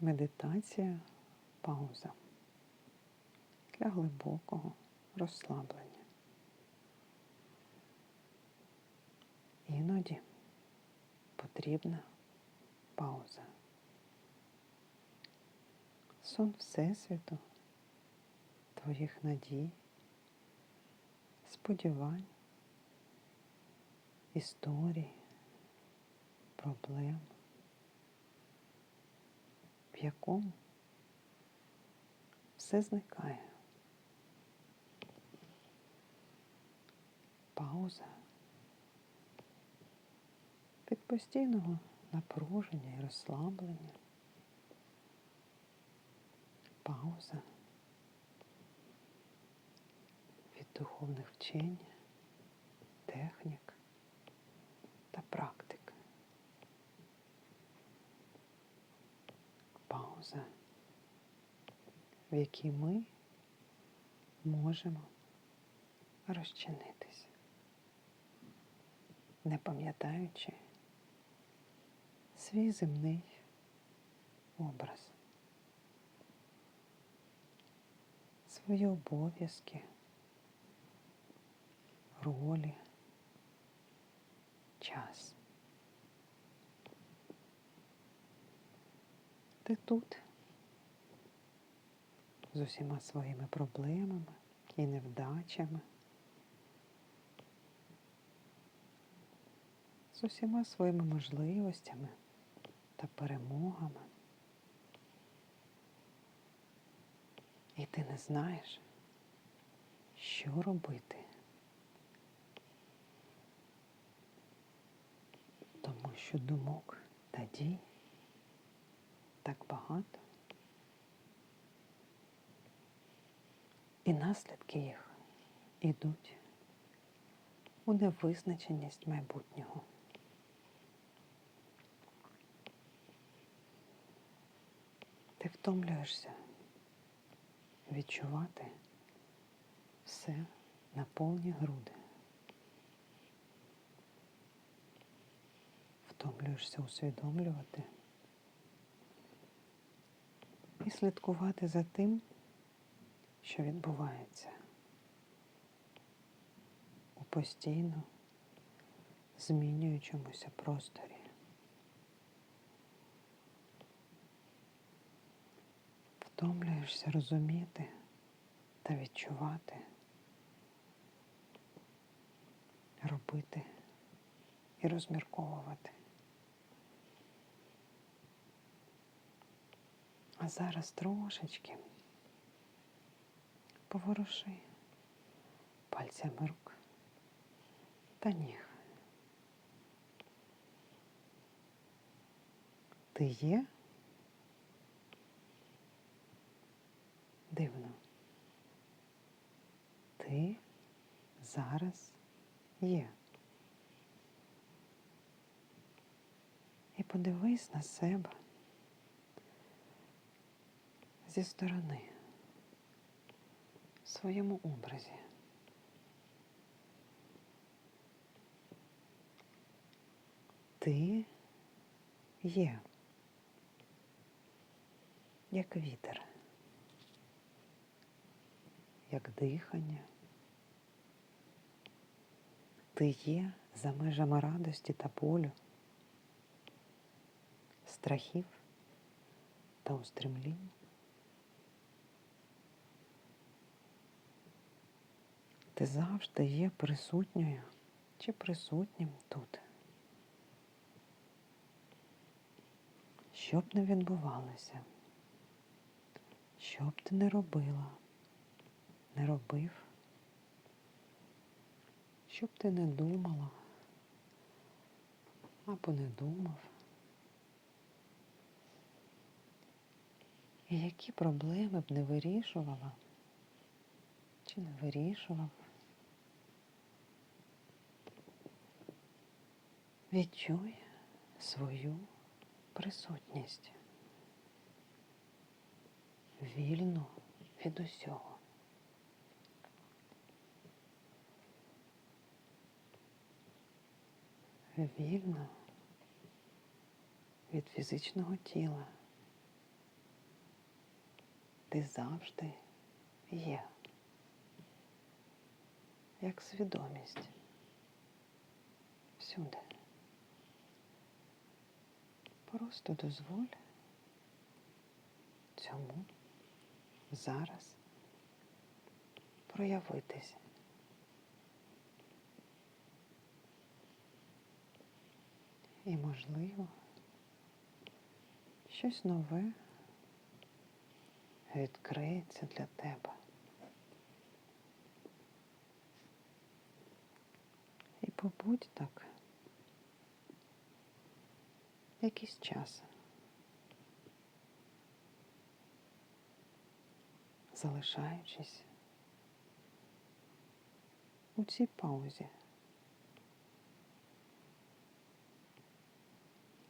Медитація пауза для глибокого розслаблення. Іноді потрібна пауза. Сон Всесвіту, твоїх надій, сподівань, історій, проблем, якому все зникає. Пауза від постійного напруження і розслаблення. Пауза від духовних вчень, технік та практик. Пауза, в якій ми можемо розчинитись, не пам'ятаючи свій земний образ, свої обов'язки, ролі, час. Ти тут з усіма своїми проблемами і невдачами, з усіма своїми можливостями та перемогами. І ти не знаєш, що робити. Тому що думок та дій так багато. І наслідки їх ідуть у невизначеність майбутнього. Ти втомлюєшся відчувати все на повні груди. Втомлюєшся усвідомлювати і слідкувати за тим, що відбувається у постійно змінюючомуся просторі. Втомлюєшся розуміти та відчувати, робити і розмірковувати. А зараз трошечки поворуши пальцями рук та ніг. Ти є? Дивно. Ти зараз є. І подивись на себе зі сторони своєму образі. Ти є, як вітер, як дихання. Ти є за межами радості та болю, страхів та устремлінь. Ти завжди є присутньою чи присутнім тут. Що б не відбувалося, що б ти не робила, не робив, що б ти не думала або не думав, і які проблеми б не вирішувала чи не вирішував. Відчуй свою присутність вільну від усього. Вільно від фізичного тіла, ти завжди є, як свідомість всюди. Просто дозволь цьому зараз проявитись. І, можливо, щось нове відкриється для тебе. І побудь так якийсь час. Залишаючись у цій паузі.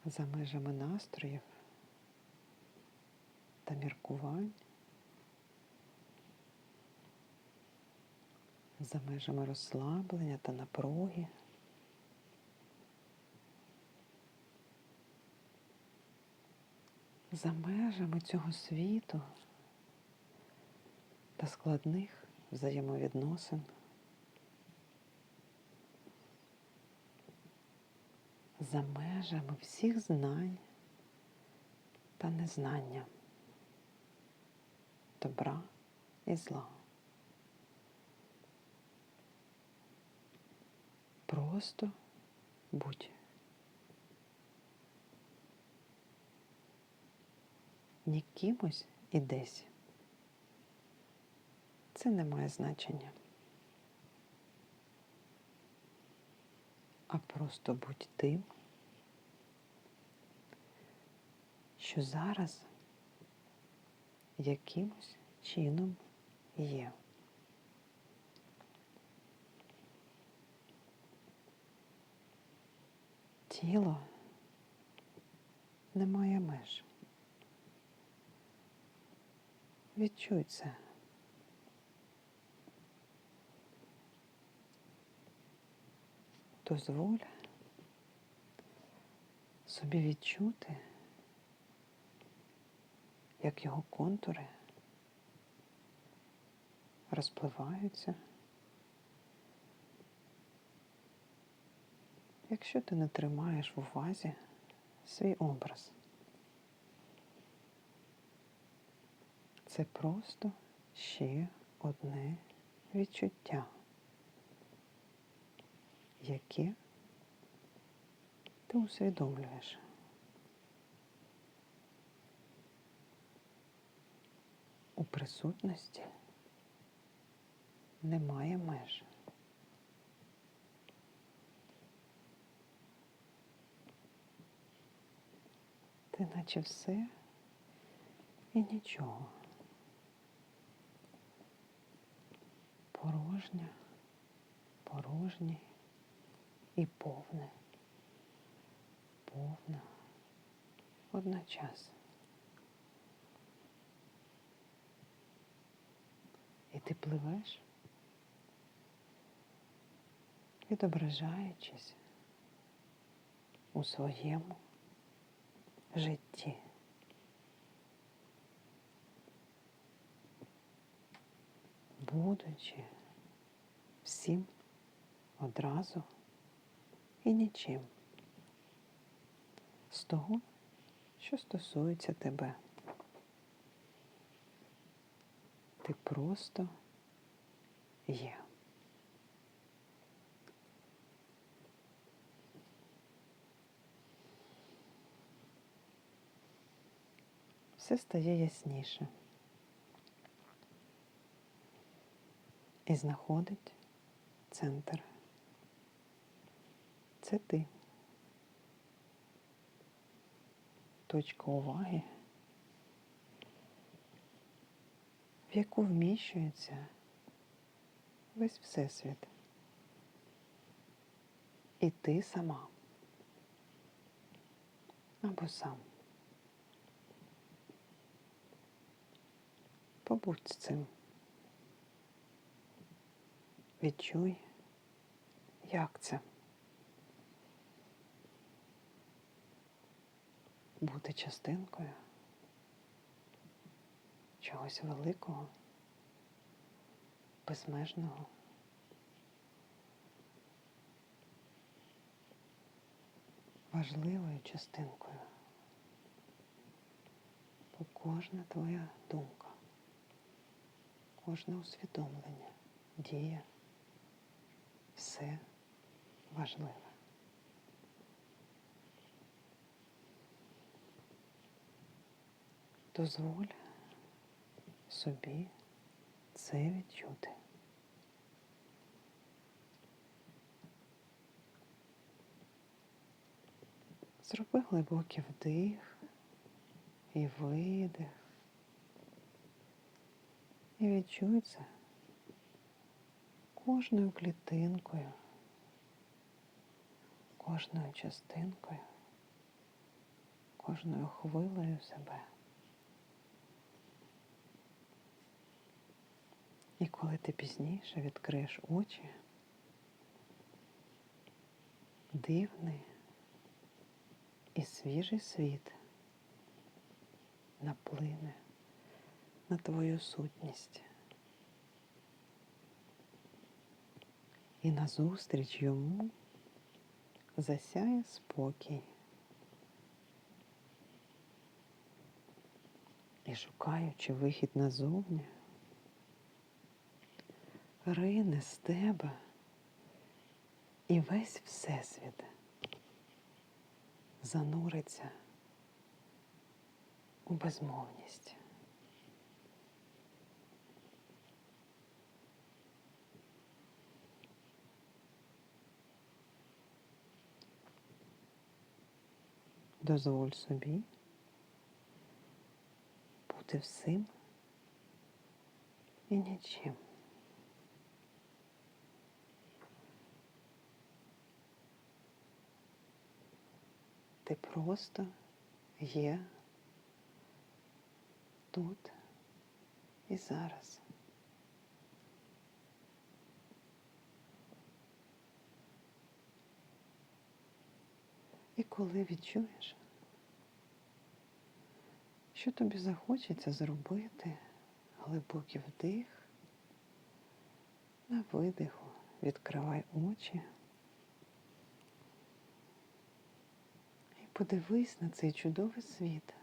За межами настроїв та міркувань, за межами розслаблення та напруги. За межами цього світу та складних взаємовідносин. За межами всіх знань та незнання, добра і зла. Просто будь. Ні кимось і десь. Це не має значення. А просто будь тим, що зараз якимось чином є. Тіло не має меж. Відчуй це. Дозволь собі відчути, як його контури розпливаються. Якщо ти не тримаєш в увазі свій образ, це просто ще одне відчуття, яке ти усвідомлюєш. У присутності немає меж. Ти наче все і нічого. Порожня, порожній і повне, повна одночасно. І ти пливеш, відображаючись у своєму житті. Будучи всім одразу і нічим з того, що стосується тебе. Ти просто є. Все стає ясніше і знаходить центр. Це ти. Точка уваги, в яку вміщується весь Всесвіт. І ти сама або сам. Побудь з цим. Відчуй, як це бути частинкою чогось великого, безмежного. Важливою частинкою. Бо кожна твоя думка, кожне усвідомлення, дія, все важливе. Дозволь собі це відчути. Зроби глибокий вдих і видих. І відчуй це кожною клітинкою, кожною частинкою, кожною хвилею себе. І коли ти пізніше відкриєш очі, дивний і свіжий світ наплине на твою сутність. І назустріч йому засяє спокій. І шукаючи вихід назовні, рине з тебе і весь Всесвіт зануриться у безмовність. Дозволь собі бути всім і нічим. Ти просто є тут і зараз. І коли відчуєш, що тобі захочеться зробити глибокий вдих, на видиху відкривай очі. І подивись на цей чудовий світ,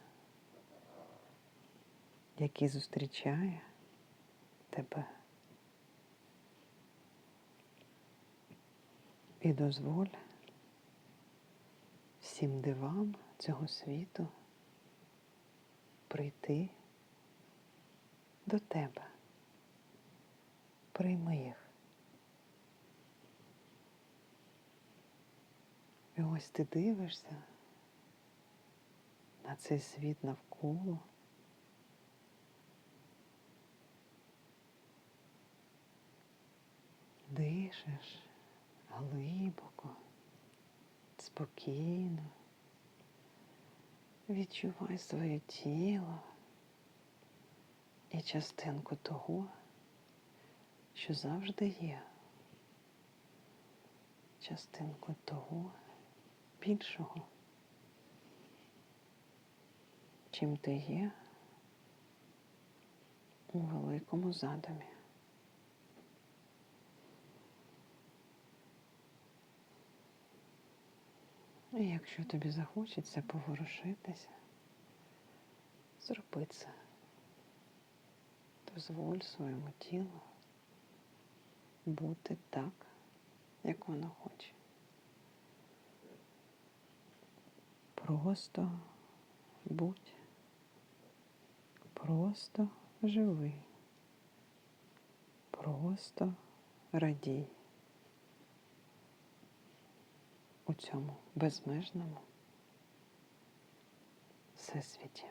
який зустрічає тебе. І дозволь всім дивам цього світу прийти до тебе. Прийми їх. І ось ти дивишся на цей світ навколо. Дишиш глибоко, спокійно. Відчувай своє тіло і частинку того, що завжди є. Частинку того більшого, чим ти є у великому задумі. І якщо тобі захочеться поворушитися, зроби. Дозволь своєму тілу бути так, як воно хоче. Просто будь, просто живи, просто радій у цьому безмежному всесвіті.